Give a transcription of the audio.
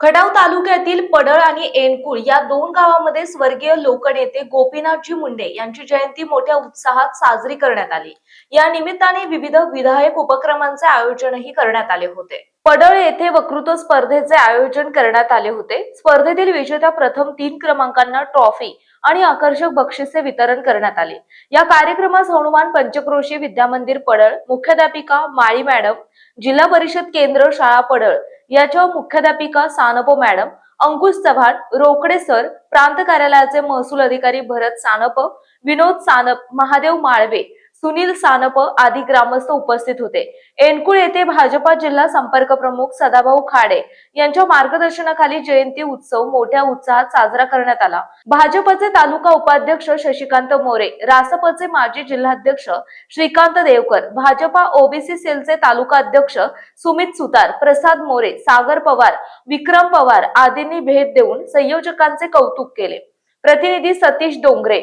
Khatav तालुक्यातील पडळ आणि एनकुळ या दोन गावांमध्ये स्वर्गीय लोकनेते गोपीनाथजी मुंडे यांची जयंती मोठ्या उत्साहात साजरी करण्यात आली. या निमित्ताने विविध विधायक उपक्रमांचे आयोजनही करण्यात आले होते. पडळ येथे वक्तृत्व स्पर्धेचे आयोजन करण्यात आले होते. स्पर्धेतील विजेत्या प्रथम तीन क्रमांकांना ट्रॉफी आणि आकर्षक बक्षिसे वितरण करण्यात आले. या कार्यक्रमास हनुमान पंचक्रोशी विद्यामंदिर पडळ मुख्याध्यापिका माळी मॅडम जिल्हा परिषद केंद्र शाळा पडळ याच्या मुख्याध्यापिका सानपो मॅडम अंकुश चव्हाण रोकडे सर प्रांत कार्यालयाचे महसूल अधिकारी भरत सानप विनोद सानप महादेव माळवे सुनील सानप आदी ग्रामस्थ उपस्थित होते. एनकुळ येथे भाजपा जिल्हा संपर्क प्रमुख सदाभाऊ खाडे यांच्या मार्गदर्शनाखाली जयंती उत्सव मोठ्या उत्साहात साजरा करण्यात आला. भाजपचे तालुका उपाध्यक्ष शशिकांत मोरे रासपचे माजी जिल्हाध्यक्ष श्रीकांत देवकर भाजपा ओबीसी सेलचे तालुका अध्यक्ष सुमित सुतार प्रसाद मोरे सागर पवार विक्रम पवार आदींनी भेट देऊन संयोजकांचे कौतुक केले. प्रतिनिधी सतीश डोंगरे